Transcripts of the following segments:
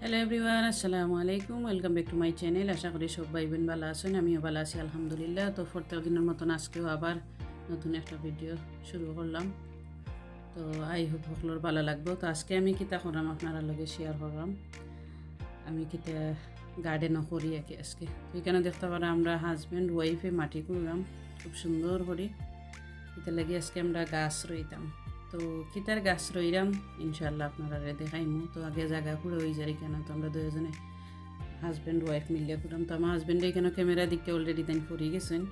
Hello everyone আসসালামু আলাইকুম। Welcome back to my channel আশা করি সব ভাই বোন ভালো আছেন, আমিও ভালো আছি, আলহামদুলিল্লাহ। তো প্রত্যেক দিনের মতন আজকেও আবার নতুন একটা ভিডিও শুরু করলাম। তো আই হোপ সকলের ভালো লাগবো। তো আজকে আমি কিতা করলাম, আপনারা লগে শেয়ার করলাম। আমি কিতা গার্ডেনও করি আর কি আজকে। তো এখানে দেখতে পারা আমরা হাজব্যান্ড ওয়াইফে মাটি করলাম খুব সুন্দর করি। এটা লাগে আজকে আমরা গাছ রইতাম। তো কিতার গাছ রইলাম ইনশাল্লাহ আপনারা দেখাইমু তো আগে জায়গা করে হয়ে যায় কেন তো আমরা দুজনে হাজব্যান্ড ওয়াইফ মিলিয়ে করলাম তো আমার হাজব্যান্ডে এখানে ক্যামেরা দিকতে অলরেডি তাই পড়ে গেছেন।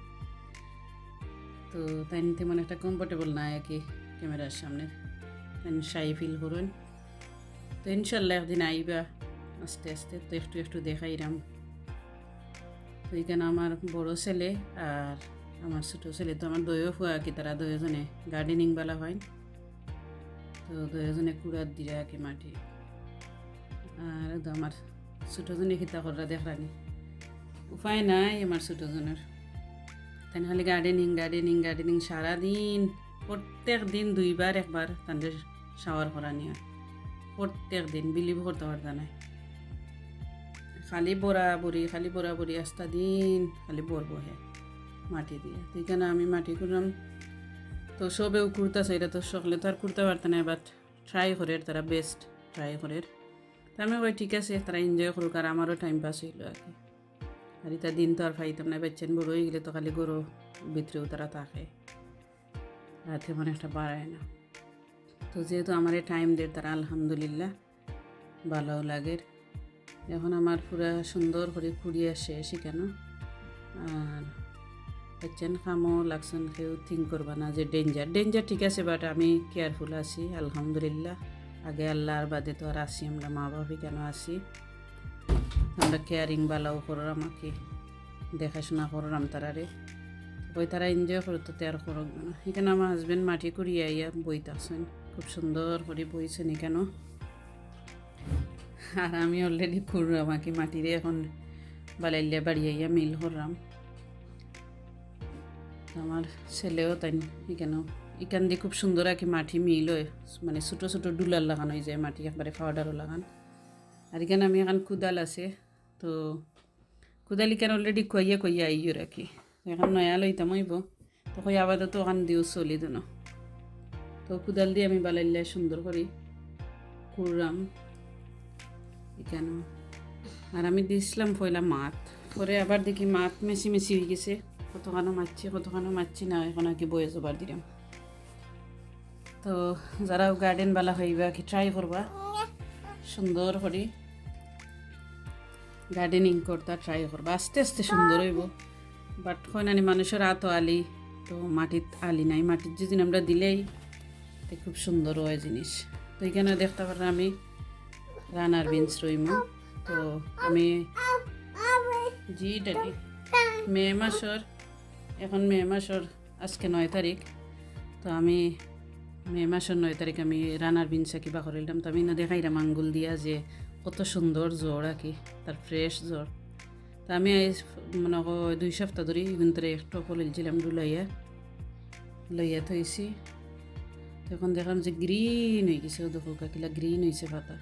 তো তাই তেমন একটা কমফোর্টেবল না কি ক্যামেরার সামনে তাই শাই ফিল করুন। তো ইনশাল্লাহ একদিন আইবা আস্তে আস্তে। তো একটু একটু দেখাইরাম। তো এখানে আমার বড় ছেলে আর আমার ছোটো ছেলে। তো আমার দইও ফুয়া কি, তারা দুজনে গার্ডেনিং বেলা হয়। তো দুজনে কুড়ার দিয়ে আর কি মাটি। আর আমার ছোটোজনে খিতা করা দেখরানি উপায় নাই আমার ছোটোজনের তাই খালি গার্ডেনিং গার্ডেনিং গার্ডেনিং সারাদিন প্রত্যেক দিন দুইবার একবার তাদের শাওয়ার করা নিয়ে। প্রত্যেক দিন বিলিভ করতে পারতা নাই খালি বড়া বড়ি খালি বড়া বড়ি আস্তা দিন খালি বর বহে মাটি দিয়ে। এখানে আমি মাটি করলাম তো সবেও কুর্তা এটা তো সকলে তো আর করতে পারতে না বাট ট্রাই করে তারা বেস্ট ট্রাই করে তো আমি ওই ঠিক আছে, তারা এনজয় করুক আর আমারও টাইম পাস হইল আর কি। আর এটা দিন তো আর পাইতাম না, বেচেন বড় হয়ে গেলে তো খালি গরু ভিতরেও তারা থাকে। রাতে মানে একটা বাড়ায় না। তো যেহেতু আমার টাইম দেয়, তারা আলহামদুলিল্লাহ ভালোও লাগে এখন আমার পুরা সুন্দর করে কুড়িয়ে আসে সেখানে আর হচ্ছেন খামো লাগছেন কেউ থিঙ্ক করবা না যে ডেঞ্জার ডেঞ্জার ঠিক আছে বাট আমি কেয়ারফুল আছি, আলহামদুলিল্লাহ। আগে আল্লাহর বাদে তো আর আসি আমরা মা বাপি কেন আসি আমরা কেয়ারিং বালাও করার আমাকে, দেখাশোনা করাম তারারে বই তারা এনজয় করো তো তেয়ার করক এখানে আমার হাজব্যান্ড মাটি করিয়ে আইয়া বইতাছেন খুব সুন্দর করে বইছেন এখানে আর আমি অলরেডি করলাম আমাকে মাটিরে এখন বালাইলে বাড়ি আইয়া মিল করলাম আমার ছেলেও তাই এখানেও। এখান দিয়ে খুব সুন্দর আর কি মাটি মিল হয়। মানে ছোটো ছোটো ডুলার লাগানো হয়ে যায় মাটি, একবারে পাউডারও লাগান। আর এখানে আমি এখন কুদাল আছে। তো কুদাল এখানে অলরেডি কইয়া কইয়া আইও রাখি। এখন নয়া লইতাম হইব। তো কই আবাদত ওখান দিও চলি দিন। তো কুদাল দিয়ে আমি বালাইলে সুন্দর করি। করলাম এখানে আর আমি দিছিলাম পয়লা মাত পরে আবার দেখি মাত মেশি মেশি হয়ে গেছে। কতখানো মারছি কতখানো মারছি না এখন আর কি বয়ে যাবার দিলাম তো যারা গার্ডেন বালা হইবা কি ট্রাই করবা সুন্দর করে গার্ডেনিং করতা ট্রাই করবা আস্তে আস্তে সুন্দর হইব বাট হয় নানি মানুষের আত আলি তো মাটিত আলি নাই মাটির যেদিন আমরা দিলেই তো খুব সুন্দর হয় জিনিস তো এখানে দেখতে পারেন আমি রানার বিনস রইম তো আমি জি ডালি মে মাসর এখন মে মাসর, আজকে নয় তারিখ, তো আমি মে মাসের নয় তারিখ আমি রানার বিনসা কিবা করিলাম তো আমি না দেখাই দেখাইলাম আঙ্গুল দিয়া যে কত সুন্দর জ্বর আর কি, তার ফ্রেশ জ্বর। তো আমি মনে দুই সপ্তাহ ধরে কিন্তু একটু ফলিলছিলাম লইয়া লইয়া থইছি। তখন দেখলাম যে গ্রিন হয়ে গেছে দেখো কাকিলা গ্রিন হয়েছে পাতা।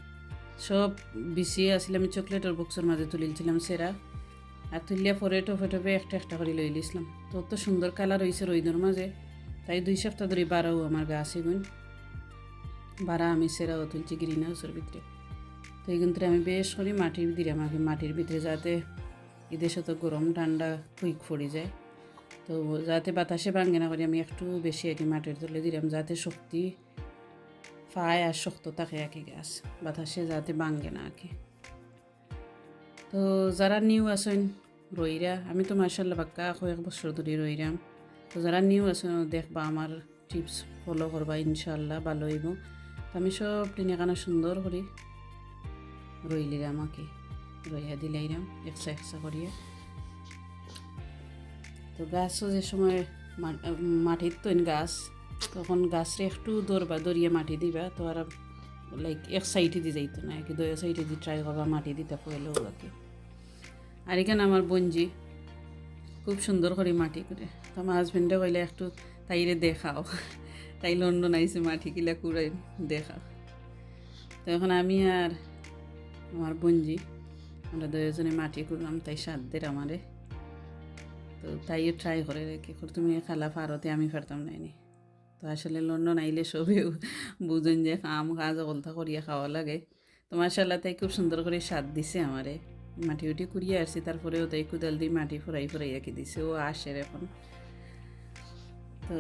সব বিছিয়ে আসলে আমি চকলেটের বক্সের মাঝে তুলিলছিলাম সেরা। আর তুলিয়া পরে টপে টপে একটা একটা করে লই লিছিলাম। তো অত সুন্দর কালার হয়েছে রইদর মাঝে। তাই দুই সপ্তাহ ধরে বারাও আমার গা গুণ বারা আমি সেরাও তুলছি গ্রিন হাউসের ভিতরে। তো কিন্তু আমি বেশ করি মাটির দিলাম আগে মাটির ভিতরে যাতে ঈদের সাথে গরম ঠান্ডা কুইক পড়ে যায়। তো যাতে বাতাসে ভাঙে না করি আমি একটু বেশি কি মাটির তুলে দিলাম, যাতে শক্তি পায় আর শক্ত থাকে কি গাছ। বাতাসে যাতে ভাঙে না আর কি তো যারা নিউ আছেন রইরা। আমি তো মার্শাল্লাহ বাক্কা কয়েক বছর ধরে রইরাম। তো যারা নিউ আছে, দেখবা আমার টিপস ফলো করবা ইনশাল্লাহ ভালো হইব। তো আমি সব টিনে সুন্দর করি রইলিরা আমাকে। রইয়া দিলাইরাম, একসা একসা করিয়া। তো গাছও যে সময় মাটির তো গাছ, তখন গাছরে একটু দৌড়বা, দৌড়িয়ে মাটি দিবা। তো আর লাইক এক সাইডে দিয়ে যাইতো না কি দুই সাইডে দিয়ে ট্রাই করবা, মাটি দিতে পড়লেও কি আর এখানে আমার বঞ্জি খুব সুন্দর করে মাটি করে তো আমার হাজব্যান্ডে কইলে একটু তাইরে দেখাও। তাই লন্ডন আইসে মাটি কিলা কুড়াই দেখাও। তো এখন আমি আর আমার বঞ্জি আমরা দুজনে মাটি করলাম তাই সাধ্যের আমারে। তো তাইও ট্রাই করে রেখে তুমি খালা পারতে আমি পারতাম নাইনি তো আসলে লন্ডন আইলে সবেও বুঝুন যে কাম কাজ অকলতা করিয়া খাওয়া লাগে। তো মাসাল্লাহ তাই খুব সুন্দর করে স্বাদ দিছে আমারে। মাটি উটি কুড়িয়ে আসছি তারপরেও তাই কুদাল দিয়ে মাটি ফোরাই ফোরাই আঁকি দিছে, ও আসে এখন। তো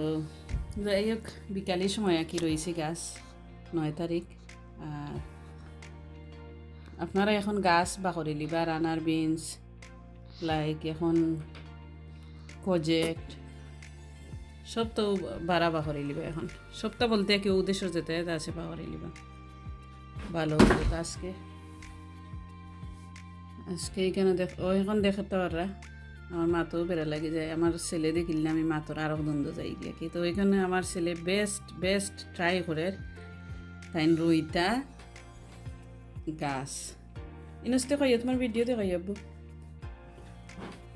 যাই হোক বিকালের সময় আঁকি রয়েছে গাছ, নয় তারিখ। আর আপনারা এখন গাছ, বাকরি লিবা, রানার বিনস লাইক এখন প্রজেক্ট সব তো বাড়া বাহরি লিবা এখন। সবটা বলতে কেউ উদ্দেশ্য যেতে আছে বাহরি লিবা। ভালো আজকে। আজকে এখানে দেখ ও এখন দেখাতে পাররা আমার মাতেও বেড়া লাগে যায়। আমার ছেলে দেখিলে আমি মাতর আরও দ্বন্দ্ব যাই কি তো ওইখানে আমার ছেলে বেস্ট বেস্ট ট্রাই করে। তাই রুইটা, গাছ। ইনস্তে কই তোমার ভিডিওতে কই আব্বু।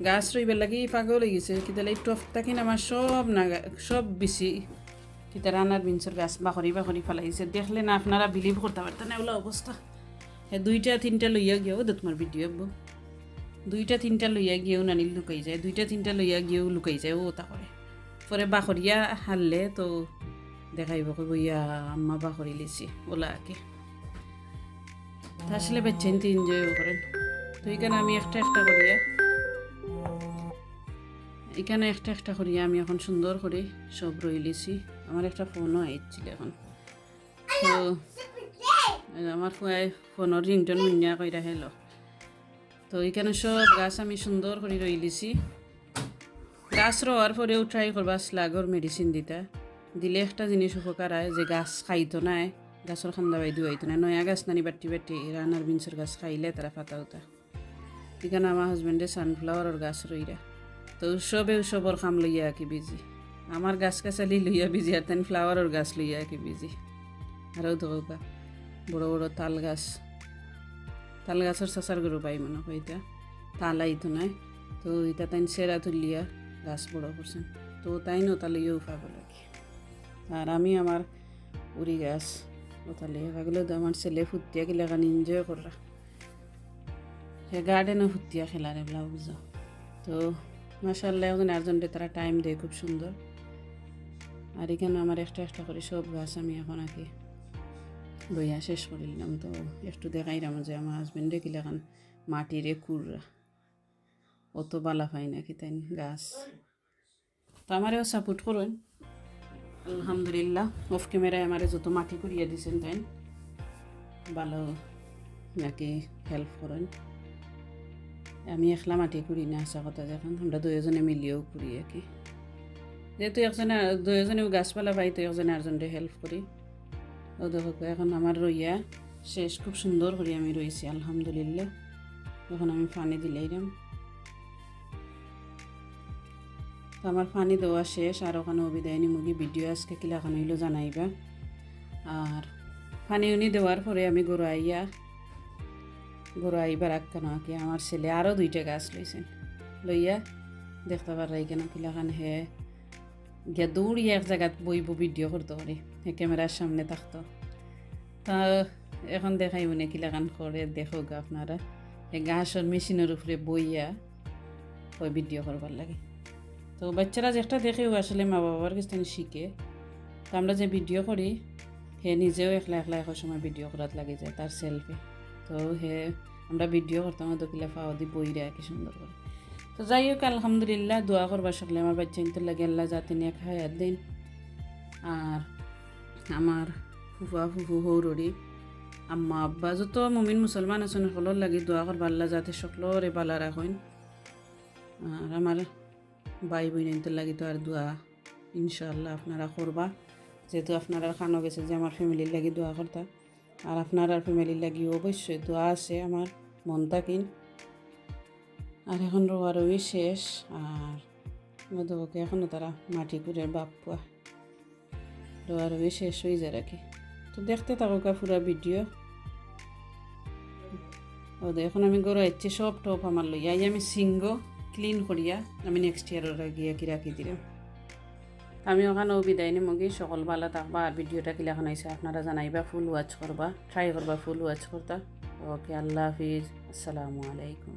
গাছ রইবার লাগি পাগল হয়ে গেছে। কিতালে এই টফটা কিনা আমার সব না সব বেশি। কিতা রানার বিনসের গাছ বাখরি বাখরি ফেলাইছে। দেখলে না আপনারা বিলিভ করতে পারতেন ওলা অবস্থা। দুইটা, তিনটা লইয়া গিয়েও দে তোমার ভিডিও আব্বু দুইটা, তিনটা লইয়া গিয়েও নানি লুকাই যায়। দুইটা, তিনটা লইয়া গিয়েও লুকাই যায়, ও তা করে। পরে বাখরিয়া হারলে তো দেখাইব কইব, ইয়া আম্মা বাখরি লিছি, ওলা আগে। আসলে বেচেন তো এনজয় করেন। তো এখানে আমি একটা একটা করিয়া এখানে একটা একটা করিয়া আমি এখন সুন্দর করে সব রই লিছি। আমার একটা ফোনও আইছিল এখন। তো আমার ফোনের রিংটন মুন্যা কইরা হেলো তো এখানে সব গাছ আমি সুন্দর করে রই লিছি গাছ রোয়ার পরেও ট্রাই করবা স্লাগর মেডিসিন দিতা দিলে একটা জিনিস উপকার হয় যে গাছ খাইতো নাই গাছের খান্দা বাইদি হইতো না নয়া গাছ নানি বাটি বাটি রানার বিনসের গাছ খাইলে তারা পাতা উতা এখানে আমার হাজবেন্ডে সানফ্লাওয়ারের গাছ রইরা তো সবে সবর খাম লইয়া কি বিজি আমার গাছ গাছালি লইয়া বিজি আর তেন ফ্লাওয়ারের গাছ লইয়া কি বিজি আরও ধোকা বড় বড় তাল গাছ। তাল গাছের চাচার গরু পাই মনে হয় তাল আইতো নাই। তো এটা তাই সেরা তুলিয়া গাছ বড় করছেন। তো তাই নতা লইয়াও পাব লাগে আর আমি আমার উড়ি গাছ ওটা লিয়ে পাগলে তো আমার ছেলে ফুটিয়া গেলে কারণ এনজয় করা সে গার্ডেনও ফুটিয়া খেলারে ব্লাউজ তো মাসাল্লাহ এখন আর্জনটে তারা টাইম দেয় খুব সুন্দর। আর এখানে আমার একটা একটা করে সব গাছ আমি এখন আগে লইয়া শেষ করিলাম। তো একটু দেখাইলাম যে আমার হাজবেন্ডে কিলাখান মাটিরে কুড়রা অত বালা পাই নাকি তাই গাছ। তো আমারেও সাপোর্ট করুন। আলহামদুলিল্লাহ অফ ক্যামেরায় আমারে যত মাটি করিয়া দিছেন তাই ভালো নাকি হেল্প করেন। আমি একলা মাটি করি না আসা কথা যখন আমরা দুজনে মিলিয়েও করি আর কি। যেহেতু একজনে দুজনেও গাছপালা পাই, তো একজনে আরেকজনকে হেল্প করি। ও দেখো এখন আমার রইয়া শেষ, খুব সুন্দর করে আমি রয়েছি আলহামদুলিল্লাহ। এখন আমি পানি দিলাইলাম তো আমার পানি দেওয়া শেষ, আর ওখানে অবিদায় মুগি ভিডিও আজকে কিলা খান হইল জানাইবা। আর পানি উনি দেওয়ার পরে আমি গরু আইয়া গরু আইবার আক্কা কি আমার ছেলে আরও দুইটা গাছ লইছেন। লইয়া দেখতে পারাই কেন কিলাখান হে। গিয়া দৌড়িয়ে এক জায়গাত বইব ভিডিও করতে পারি ক্যামেরার সামনে থাকতো। তা এখন দেখাই মনে কিলাখান করে। দেখো গা আপনারা। এই গাছের মেশিনের উপরে বইয়া ওই ভিডিও করবার লাগে। তো বাচ্চারা যেটা দেখেও আসলে মা বাবার কাছ থেকে শিখে। তো আমরা যে ভিডিও করি, হে নিজেও একলা একলা এক সময় ভিডিও করার লাগে যায় তার সেলফে তো হে আমরা ভিডিও করতাম দকিলা ফাও দি বই বইরা কি সুন্দর করে। তো যাই হোক, আলহামদুলিল্লাহ, দোয়া করবার সকলে। আমার বাচ্চা ইনতে লাগে আল্লাহ যাতে নিয়ে খায়াত দিন। আর আমার ফুফা ফুফু হৌরড়ি আম্মা আব্বা, যত মুমিন মুসলমান আছেন সকলের লাগি দোয়া করবা আল্লাহ যাতে সকলরে বালা রাখেন আর আমার ভাই বোন ইনতে লাগি তো আর দোয়া ইনশাআল্লাহ আপনারা করবা যেহেতু আপনারা খানো গেছে যে আমার ফ্যামিলির লাগি দোয়া করতা আর আপনার আর ফ্যামিলির লাগি অবশ্যই দোয়া আছে আমার মন তাকিন আর এখন রোয়ারই শেষ। আর মধুবকে এখনও তারা মাটি করে বাপ পোয়া রোয়ারই শেষ হয়ে যায় রাখি তো দেখতে থাকুক পুরা ভিডিও ও এখন আমি এসছি সব টপ আমার লইয়া এই আমি সিঙ্গ ক্লিন করিয়া আমি নেক্সট ইয়ারের গিয়া কি রাখি দিলাম আমি ওখানেও বিদায় নিমগি সকল ভালো থাকবা। আর ভিডিওটা কিলাখান হয়েছে আপনারা জানাইবা ফুল ওয়াচ করবা। ট্রাই করবা ফুল ওয়াচ করতা। ওকে আল্লাহ হাফিজ। আসসালামু আলাইকুম।